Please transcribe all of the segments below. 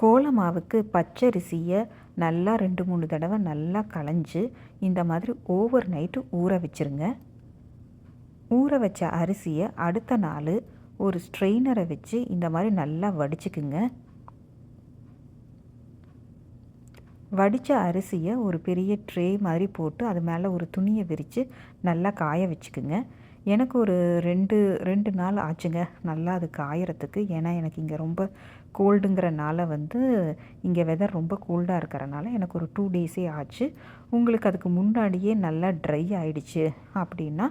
கோல மாவுக்கு பச்சரிசியை நல்லா ரெண்டு மூணு தடவை நல்லா களைஞ்சு இந்த மாதிரி ஓவர் நைட்டு ஊற வச்சுருங்க. ஊற வச்ச அரிசியை அடுத்த நாள் ஒரு ஸ்ட்ரெயினரை வச்சு இந்த மாதிரி நல்லா வடிச்சுக்குங்க. வடித்த அரிசியை ஒரு பெரிய ட்ரே மாதிரி போட்டு அது மேலே ஒரு துணியை விரித்து நல்லா காய வச்சுக்குங்க. எனக்கு ஒரு ரெண்டு ரெண்டு நாள் ஆச்சுங்க. நல்லா அது காயறதுக்கு ஏன்னா எனக்கு இங்கே ரொம்ப கோல்டுங்கிறனால வந்து இங்கே வெதர் ரொம்ப கோல்டாக இருக்கிறனால எனக்கு ஒரு டூ டேஸே ஆச்சு. உங்களுக்கு அதுக்கு முன்னாடியே நல்லா ட்ரை ஆயிடுச்சு அப்படின்னா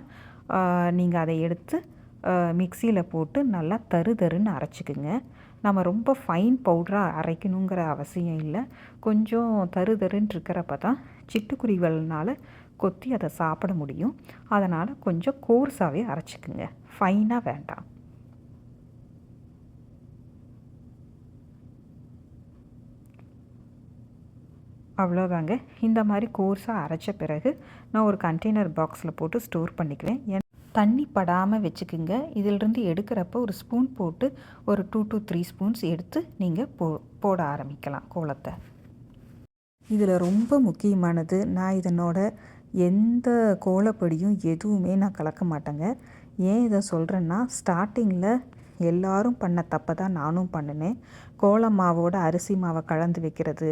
நீங்கள் அதை எடுத்து மிக்சியில் போட்டு நல்லா தரு தருன்னு அரைச்சிக்குங்க. நம்ம ரொம்ப ஃபைன் பவுடராக அரைக்கணுங்கிற அவசியம் இல்லை. கொஞ்சம் தரு தருன்னு இருக்கிறப்ப தான் சிட்டுக்குருவிகள்னால கொத்தி அதை சாப்பிட முடியும். அதனால் கொஞ்சம் கோர்ஸாகவே அரைச்சிக்குங்க. ஃபைனாக வேண்டாம். அவ்வளோதாங்க. இந்த மாதிரி கோர்ஸாக அரைச்ச பிறகு நான் ஒரு கண்டெய்னர் பாக்ஸில் போட்டு ஸ்டோர் பண்ணிக்குவேன் ஏன் தண்ணி படாமல் வச்சுக்குங்க. இதிலிருந்து எடுக்கிறப்ப ஒரு ஸ்பூன் போட்டு ஒரு டூ டு த்ரீ ஸ்பூன்ஸ் எடுத்து நீங்கள் போ போட ஆரம்பிக்கலாம் கோலத்தை. இதில் ரொம்ப முக்கியமானது நான் இதனோட எந்த கோலப்பொடியும் எதுவுமே நான் கலக்க மாட்டேங்க. ஏன் இதை சொல்கிறேன்னா ஸ்டார்டிங்கில் எல்லாரும் பண்ண தப்பை தான் நானும் பண்ணினேன். கோல மாவோட அரிசி மாவை கலந்து வைக்கிறது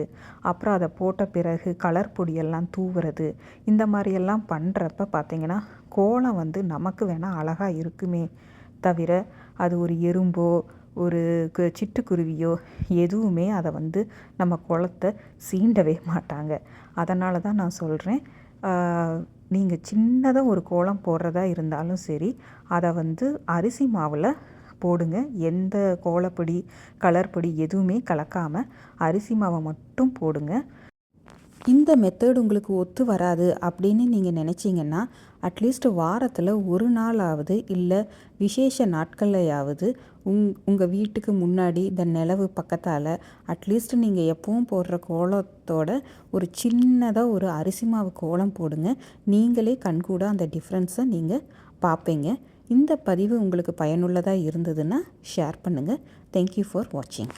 அப்புறம் அதை போட்ட பிறகு கலர் பொடியெல்லாம் தூவுறது இந்த மாதிரியெல்லாம் பண்ணுறப்ப பார்த்திங்கன்னா கோலம் வந்து நமக்கு வேணால் அழகாக இருக்குமே தவிர அது ஒரு எறும்போ ஒரு சிட்டுக்குருவியோ எதுவுமே அதை வந்து நம்ம குளத்தை சீண்டவே மாட்டாங்க. அதனால தான் நான் சொல்கிறேன் நீங்கள் சின்னதாக ஒரு கோலம் போடுறதா இருந்தாலும் சரி அதை வந்து அரிசி மாவில் போடுங்க. எந்த கோலப்பொடி கலர் பொடி எதுவுமே கலக்காமல் அரிசி மாவை மட்டும் போடுங்க. இந்த மெத்தட் உங்களுக்கு ஒத்து வராது அப்படின்னு நீங்கள் நினச்சிங்கன்னா அட்லீஸ்ட் வாரத்தில் ஒரு நாளாவது இல்லை விசேஷ நாட்கள்லையாவது உங் உங்கள் வீட்டுக்கு முன்னாடி இந்த நிலவு பக்கத்தால் அட்லீஸ்ட் நீங்கள் எப்பவும் போடுற கோலத்தோட ஒரு சின்னதாக ஒரு அரிசி மாவு கோலம் போடுங்க. நீங்களே கண்கூட அந்த டிஃப்ரென்ஸை நீங்கள் பார்ப்பீங்க இந்த பதிவு உங்களுக்கு பயனுள்ளதாக இருந்ததுன்னா ஷேர் பண்ணுங்கள் தேங்க்யூ ஃபார் வாட்சிங்